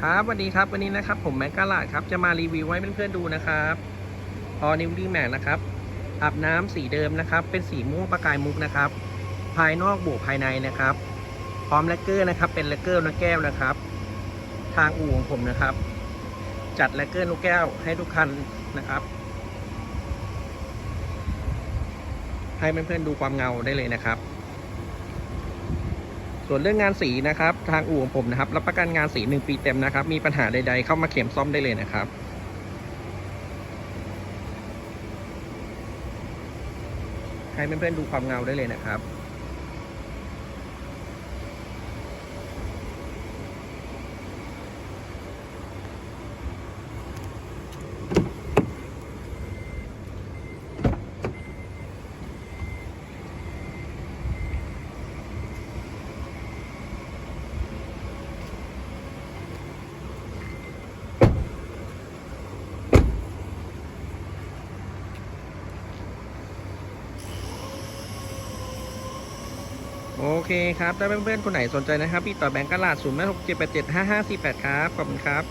ครับสวัสดีครับวันนี้นะครับผมแม็กกาลาดครับจะมารีวิวให้เพื่อนๆดูนะครับพอนิวดีแม็กนะครับอาบน้ำสีเดิมนะครับ เป็นสีม่วงประกายมุกนะครับ ภายนอกบวกภายในนะครับ พร้อมแลกเกอร์นะครับ เป็นแลกเกอร์นกแก้วนะครับ ทางอู่ของผมนะครับ จัดแลกเกอร์นกแก้วให้ทุกคันนะครับ ให้เพื่อนๆดูความเงาได้เลยนะครับ ส่วนเรื่องงานสีนะครับ ทางอู่ของผมนะครับ รับประกันงานสีหนึ่งปีเต็มนะครับ มีปัญหาใด ๆ เข้ามาเข็มซ่อมได้เลยนะครับให้เพื่อนๆดูความเงาได้เลยนะครับ โอเคครับถ้าเพื่อนๆคนไหนสนใจนะครับพี่ต่อแบงก์กระลาดเจ็ดห้าห้าสี่แปดครับ ขอบคุณครับ